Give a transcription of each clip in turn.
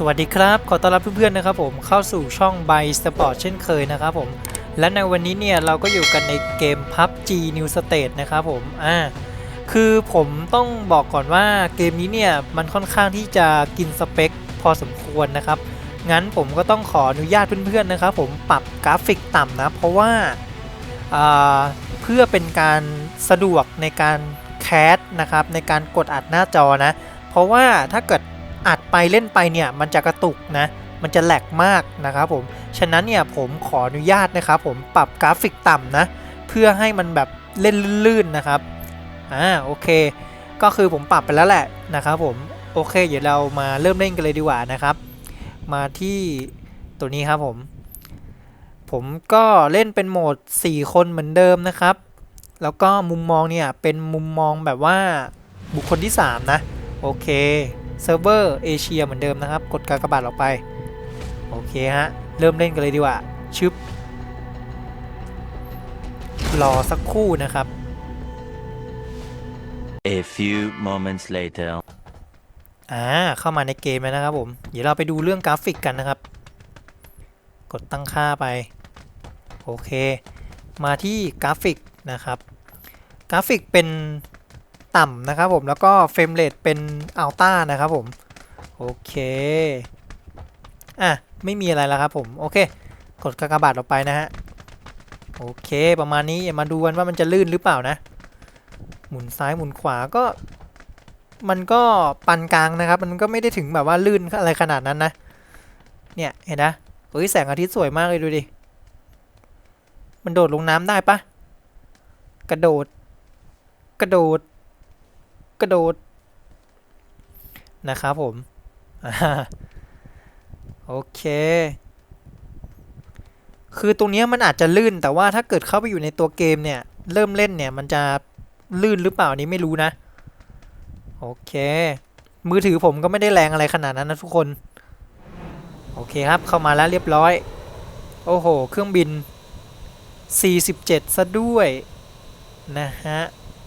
สวัสดีครับ ขอต้อนรับเพื่อนๆนะครับผมเข้าสู่ช่อง by Sport เช่นเคยนะครับผม และในวันนี้เนี่ยเราก็อยู่กันในเกม PUBG New State นะครับผมอ่าคือผมต้องบอกก่อนว่าเกมนี้เนี่ยมันค่อนข้างที่จะกินสเปคพอสมควรนะครับ งั้นผมก็ต้องขออนุญาตเพื่อนๆนะครับผมปรับกราฟิกต่ำนะ เพราะว่าอ่าเพื่อเป็นการสะดวกในการแคสนะครับในการกดอัดหน้าจอนะ เพราะว่าถ้าเกิด อัดไปเล่นไปเนี่ยมันจะกระตุกนะมันจะแหลกมากนะครับผม ฉะนั้นเนี่ยผมขออนุญาตนะครับผมปรับกราฟิกต่ำนะ เพื่อให้มันแบบเล่นลื่นๆนะครับ อ่าโอเค ก็คือผมปรับไปแล้วแหละนะครับผม โอเค เดี๋ยวเรามาเริ่มเล่นกันเลยดีกว่านะครับ มาที่ตัวนี้ครับผม ผมก็เล่นเป็นโหมด 4 คนเหมือนเดิมนะครับ แล้วก็มุมมองเนี่ยเป็นมุมมองแบบว่าบุคคลที่ 3 นะ โอเค เซิร์ฟเวอร์เอเชียเหมือนเดิมนะครับ กดกากบาทออกไป โอเคฮะ เริ่มเล่นกันเลยดีกว่า ชึบ รอสักครู่นะครับ A few moments later. อ่า เข้ามาในเกมแล้วนะครับผม เดี๋ยวเราไปดูเรื่องกราฟิกกันนะครับ กดตั้งค่าไป โอเค มาที่กราฟิกนะครับ กราฟิกเป็น ต่ำนะครับผมแล้วก็เฟรมเรทเป็นอัลต้านะครับผมโอเคอะไม่มีอะไรแล้วครับผมโอเค กดกากบาทออกไปนะฮะโอเคประมาณนี้ามาดูกันว่ามันจะลื่นหรือเปล่านะ หมุนซ้ายหมุนขวาก็ มันก็ปานกลางนะครับ มันก็ไม่ได้ถึงแบบว่าลื่นอะไรขนาดนั้นนะ เนี่ยเห็นนะเฮ้ยแสงอาทิตย์สวยมากเลยดูดิมันโดดลงน้ำได้ปะกระโดด กระโดด กระโดดนะครับผมโอเค คือตรงนี้มันอาจจะลื่นแต่ว่าถ้าเกิดเข้าไปอยู่ในตัวเกมเนี่ย เริ่มเล่นเนี่ยมันจะลื่นหรือเปล่านนี้ไม่รู้นะ โอเค มือถือผมก็ไม่ได้แรงอะไรขนาดนั้นนะทุกคน โอเคครับเข้ามาแล้วเรียบร้อย โอ้โห เครื่องบิน 47 ซะด้วย นะฮะ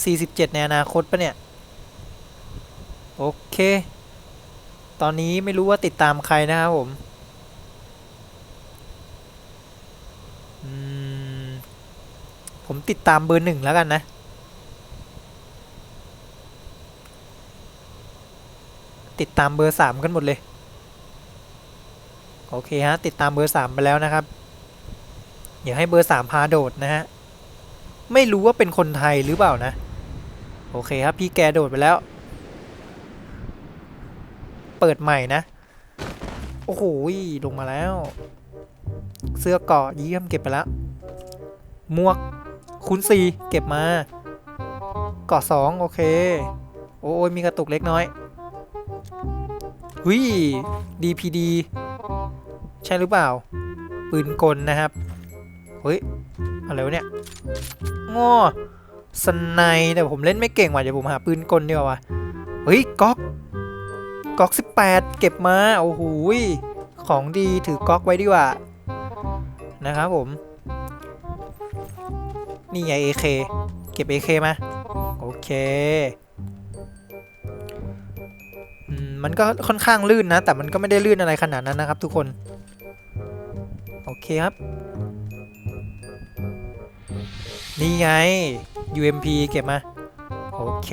47 ในอนาคตปะเนี่ย โอเค ตอนนี้ไม่รู้ว่าติดตามใครนะครับผมผมติดตามเบอร์หนึ่งแล้วกันนะ ติดตามเบอร์สามกันหมดเลย โอเคฮะ ติดตามเบอร์สามไปแล้วนะครับ อยากให้เบอร์สามพาโดดนะฮะ ไม่รู้ว่าเป็นคนไทยหรือเปล่านะ โอเคครับ พี่แกโดดไปแล้ว เปิดใหม่นะ โอ้โหลงมาแล้ว เสื้อเกาะเยี่ยมเก็บไปแล้วมวกคุณสีเก็บมาเกาะสองโอเค โอ้ยมีกระตุกเล็กน้อยหุย DPD ใช่หรือเปล่า ปืนกลนะครับเฮ้ยอะไรวะเนี่ยง้อสไนด์แต่ผมเล่นไม่เก่งว่ะเดี๋ยวผมหาปืนกลดีกว่าเฮ้ยก๊อก ก๊อก18 เก็บมา โอ้โหของดีถือก๊อกไว้ดีกว่า นะครับผม นี่ไง AK เก็บ AK มา โอเคมมันก็ค่อนข้างลื่นนะ แต่มันก็ไม่ได้ลื่นอะไรขนาดนั้นนะครับทุกคน โอเคครับ นี่ไง UMP เก็บมา โอเค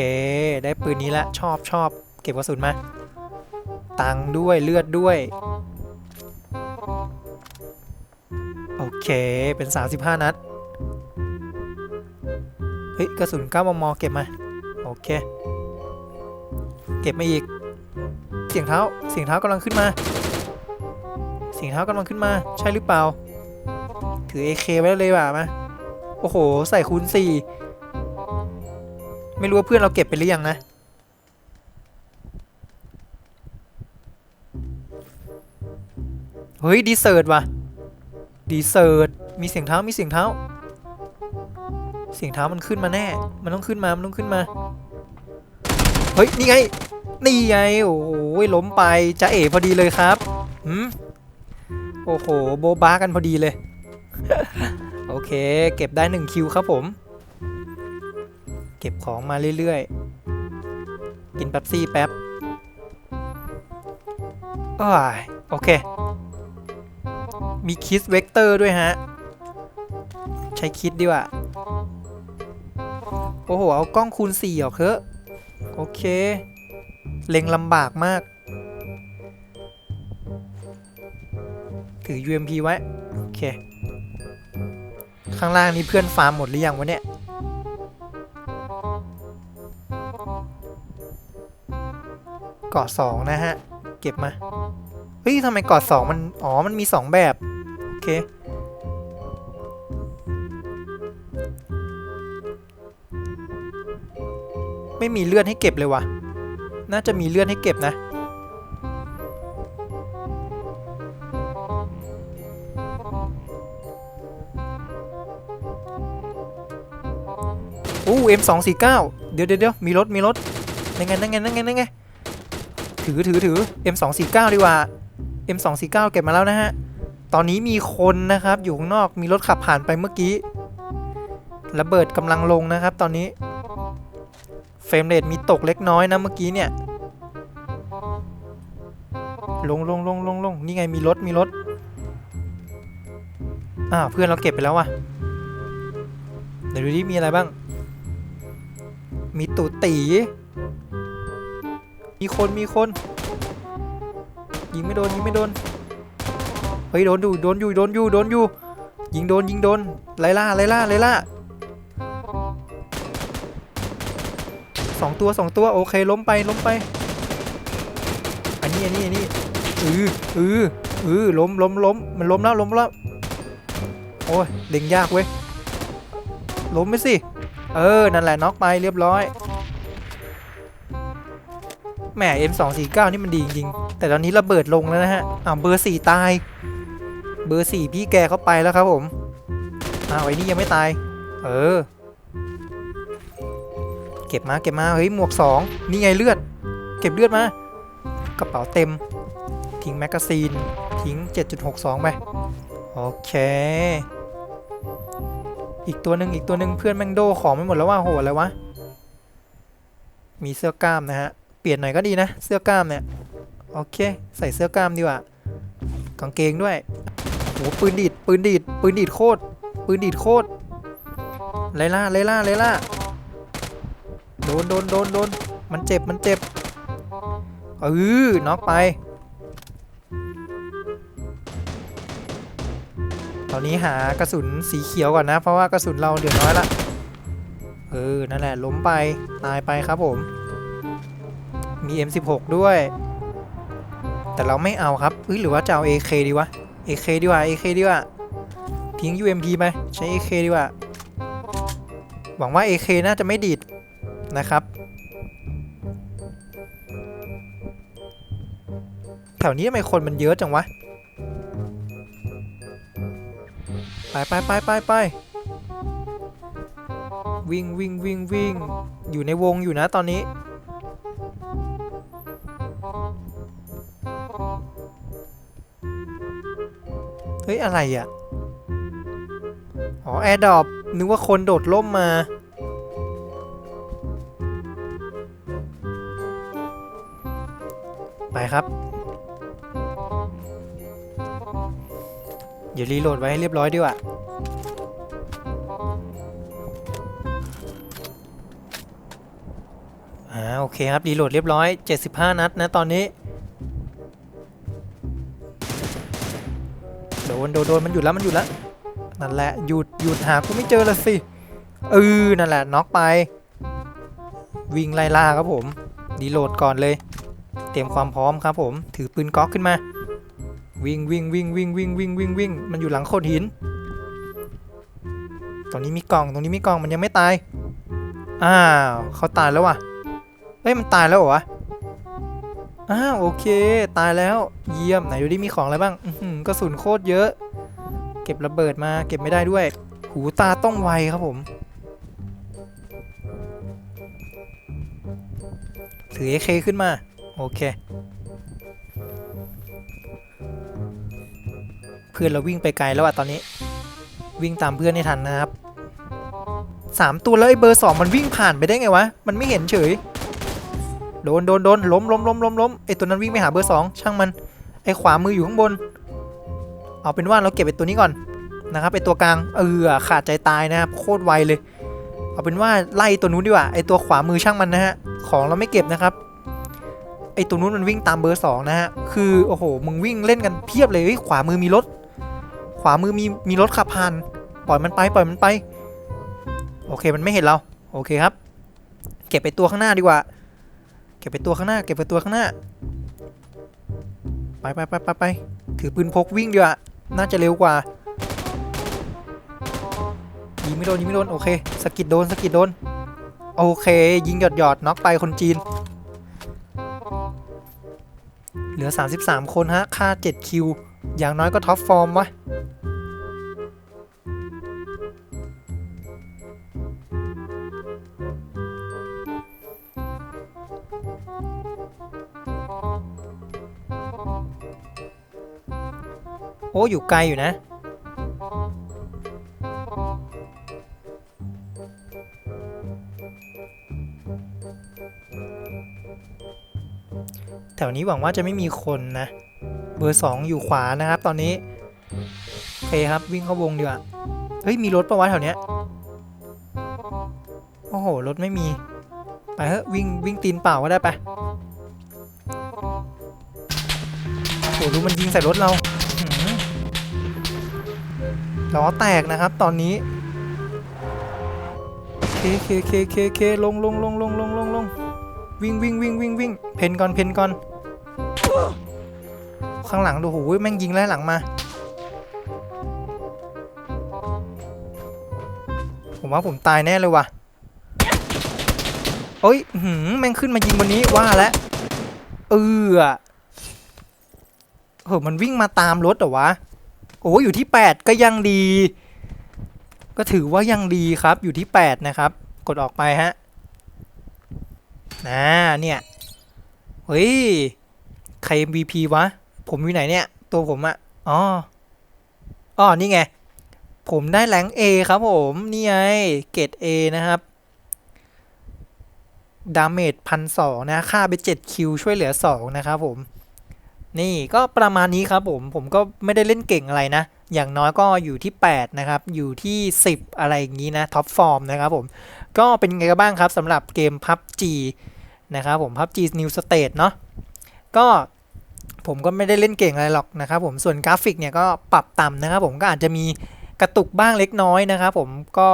ได้ปืนนี้ละ ชอบชอบ เก็บกระสุนมา ตังค์ด้วยเลือดด้วย โอเคเป็น 35 นัด เฮ้ย กระสุน9มมเก็บมา โอเค เก็บมาอีก เสียงเท้าเสียงเท้ากำลังขึ้นมา เสียงเท้ากำลังขึ้นมา ใช่หรือเปล่า ถือ AK ไว้เลยว่ะมาโอ้โห ใส่คูณสี่ไม่รู้ว่าเพื่อนเราเก็บไปหรือยังนะ เฮ้ยดีเซิร์ตว่ะดีเซิร์ตมีเสียงเท้ามีเสียงเท้า เสียงเท้ามันขึ้นมาแน่ มันต้องขึ้นมา มันต้องขึ้นมา เฮ้ย นี่ไง นี่ไง โอ้โหล้มไปจะเอ๋พอดีเลยครับหืมโอ้โห โบบากันพอดีเลย โอเค เก็บได้หนึ่งคิวครับผม เก็บของมาเรื่อยๆ กินแป๊บซี่แป๊บโอ้ยโอเค มีคิสเวกเตอร์ด้วยฮะ ใช้คิดดีกว่า โอ้โห เอากล้องคูณ4ออกเถอะโอเค เล็งลำบากมาก ถือ UMP ไว้ โอเค ข้างล่างนี้เพื่อนฟาร์มหมดหรือยังวะเนี่ยเกาะสองนะฮะ เก็บมา เฮ้ยทำไมกาะสองมัน อ๋อ มันมีสองแบบ โอเค ไม่มีเลือดให้เก็บเลยวะน่าจะมีเลือดให้เก็บนะ อู้ M249 เดี๋ยวเดี๋ยวเดียวมีรถ มีรถนั่นไงนั่นไงนั่นไงนั่นไงถือถือถือ M249 ดีกว่า M249 เก็บมาแล้วนะฮะ ตอนนี้มีคนนะครับ อยู่ข้างนอกมีรถขับผ่านไปเมื่อกี้ระเบิดกำลังลงนะครับ ตอนนี้ เฟรมเรทมีตกเล็กน้อยนะเมื่อกี้เนี่ย ลงลงลงลงลงนี่ไงมีรถมีรถอ้าวเพื่อนเราเก็บไปแล้วว่ะเดี๋ยวดูดิมีอะไรบ้าง มีตูตีมีคนมีคน ยิงไม่โดนยิงไม่โดนเฮ้ยโดนดูโดนอยู่โดนอยู่โดนอยู่ ยิงโดนยิงโดนไล่ล่าไล่ล่าไล่ล่าสองตัวสองตัวโอเคล้มไปล้มไปอันนี้อันนี้อันนี้อืออืออือล้มล้มล้มมันล้มแล้วล้มแล้วโอ้ยเล็งยากเว้ยล้มไปสิเออนั่นแหละน็อกไปเรียบร้อยแหม M249 นี่มันดีจริง แต่ตอนนี้ระเบิดลงแล้วนะฮะอ้าวเบอร์4ตาย เบอร์4พี่แกเข้าไปแล้วครับผมอ้าวไอ้นี่ยังไม่ตาย เออ เก็บมาเก็บมาเฮ้ยหมวก2นี่ไงเลือด เก็บเลือดมากระเป๋าเต็ม ทิ้งแมกกาซีนทิ้ง 7.62 ไป โอเค อีกตัวหนึ่งอีกตัวหนึ่งเพื่อนแมงโดของไม่หมดแล้วว่าโหอะไรวะ มีเสื้อกล้ามนะฮะ เปลี่ยนหน่อยก็ดีนะ เสื้อกล้ามเนี่ย โอเค ใส่เสื้อกล้ามดีกว่ากางเกงด้วยโหปืนดีดปืนดีดปืนดีดโคตรปืนดีดโคตรไล่ล่าไล่ล่าไล่ล่าโดนโดนโดนโดนมันเจ็บมันเจ็บเออน็อกไปตอนนี้หากระสุนสีเขียวก่อนนะ เพราะว่ากระสุนเราเหลือน้อยละเออนั่นแหละล้มไปตายไปครับผมมี M16 ด้วย แต่เราไม่เอาครับเอ้ยหรือว่าจะเอา AK ดีวะ AK ดีกว่า AK ดีกว่า ทิ้ง UMP ไปใช้ AK ดีกว่า หวังว่า AK น่าจะไม่ดีดนะครับ แถวนี้ทำไมคนมันเยอะจังวะ ไปไปไปไปไปวิ่งวิ่งวิ่งวิ่งอยู่ในวงอยู่นะตอนนี้ ฮ้ย อะไรอะ อ๋อแอร์ดรอปนึกว่าคนโดดล่มมา ไปครับ เดี๋ยวรีโหลดไว้ให้เรียบร้อยดีกว่าอ่าโอเคครับรีโหลดเรียบร้อย 75 นัดนะตอนนี้ โดนโดนโดนมันหยุดแล้วมันหยุดแล้วนั่นแหละหยุดหยุดหากูไม่เจอละสิเออนั่นแหละน็อกไป วิ่งไล่ล่าครับผมรีโหลดก่อนเลย เตรียมความพร้อมครับผมถือปืนก๊อกขึ้นมา วิ่งวิ่งวิ่งวิ่งวิ่งวิ่งวิ่งวิ่งมันอยู่หลังโขดหิน ตรงนี้มีกล่องตรงนี้มีกล่องมันยังไม่ตายอ้าวเขาตายแล้วว่ะเฮ้ยมันตายแล้วเหรอวะอ้าวโอเค ตายแล้วเยี่ยมไหนดูดิมีของอะไรบ้างอื กระสุนโคตรเยอะ เก็บระเบิดมาเก็บไม่ได้ด้วย หูตาต้องไวครับผมถือ AK ขึ้นมา โอเค เพื่อนเราวิ่งไปไกลแล้วอะตอนนี้ วิ่งตามเพื่อนให้ทันนะครับสามตัวแล้วไอ้เบอร์สองมันวิ่งผ่านไปได้ไงวะ มันไม่เห็นเฉย โดนโดนโดนล้มล้มล้มล้มล้มไอ้ตัวนั้นวิ่งไปหาเบอร์สองช่างมัน ไอ้ขวามืออยู่ข้างบน เอาเป็นว่าเราเก็บไอตัวนี้ก่อนนะครับไอตัวกลางเออขาดใจตายนะครับโคตรไวเลย เอาเป็นว่าไล่ตัวนู้นดีกว่าไอตัวขวามือช่างมันนะฮะของเราไม่เก็บนะครับไอตัวนู้นมันวิ่งตามเบอร์สองนะฮะคือโอ้โหมึงวิ่งเล่นกันเพียบเลยเฮ้ยขวามือมีรถ ขวามือมีมีรถขับผ่าน ปล่อยมันไปปล่อยมันไป โอเคมันไม่เห็นเราโอเคครับ เก็บไปตัวข้างหน้าดีกว่า เก็บไปตัวข้างหน้า เก็บไปตัวข้างหน้า ไปไปไปไปไป ถือปืนพกวิ่งดีกว่าน่าจะเร็วกว่ายิงไม่โดนยิงไม่โดนโอเคสกิดโดนสกิดโดนโอเค ยิงหยอดหยอดน็อกไปคนจีน เหลือ 33 คนฮะค่า7คิวอย่างน้อยก็ท็อปฟอร์มวะ อ้อยู่ไกลอยู่นะ แถวนี้หวังว่าจะไม่มีคนนะ เบอร์สองอยู่ขวานะครับตอนนี้ โอเคครับวิ่งเข้าวงดีกว่า เฮ้ย มีรถปะวะแถวเนี้ย โอ้โห รถไม่มี ไปเฮ้ยวิ่งวิ่งตีนเปล่าก็ได้ไปโอ้โหดูมันยิงใส่รถเรา ล้อแตกนะครับตอนนี้เคเคเคเคเคลงลงลงลงลงลงลงวิ่งวิ่งวิ่งวิ่งวิ่งเพนก่อนเพนก่อน ข้างหลังดูโหแม่งยิงไล่หลังมา ผมว่าผมตายแน่เลยว่ะเอ้ยหืมแม่งขึ้นมายิงบนนี้ว่าแล้วเออเฮ้ยมันวิ่งมาตามรถเหรอวะ โอ้อยู่ที่ 8 ก็ยังดี ก็ถือว่ายังดีครับอยู่ที่ 8 นะครับ กดออกไปฮะนะเนี่ยเฮ้ยใคร MVP วะ ผมอยู่ไหนเนี่ย ตัวผมอะอ๋ออ๋อนี่ไง ผมได้แรง A ครับผม นี่ไง เกรด A นะครับดาเมจพันสองนะ ค่าไป7คิวช่วยเหลือ 2 นะครับผม นี่ก็ประมาณนี้ครับผมผมก็ไม่ได้เล่นเก่งอะไรนะ อย่างน้อยก็อยู่ที่ 8 นะครับ อยู่ที่ 10 อะไรอย่างนี้นะท็อปฟอร์มนะครับผมก็เป็นไงกันบ้างครับสำหรับเกม PUBG นะครับผม PUBG New State เนาะก็ผมก็ไม่ได้เล่นเก่งอะไรหรอกนะครับผมส่วนกราฟิกเนี่ยก็ปรับต่ำนะครับผมก็อาจจะมีกระตุกบ้างเล็กน้อยนะครับผมก็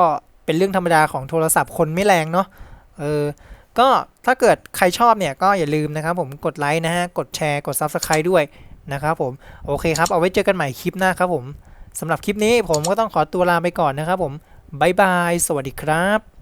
เป็นเรื่องธรรมดาของโทรศัพท์คนไม่แรงเนาะเออ ก็ถ้าเกิดใครชอบเนี่ยก็อย่าลืมนะครับผมกดไลค์นะฮะ กดแชร์ กด Subscribe ด้วยนะครับผม โอเคครับ เอาไว้เจอกันใหม่คลิปหน้าครับผมสำหรับคลิปนี้ผมก็ต้องขอตัวลาไปก่อนนะครับผม บ๊ายบาย สวัสดีครับ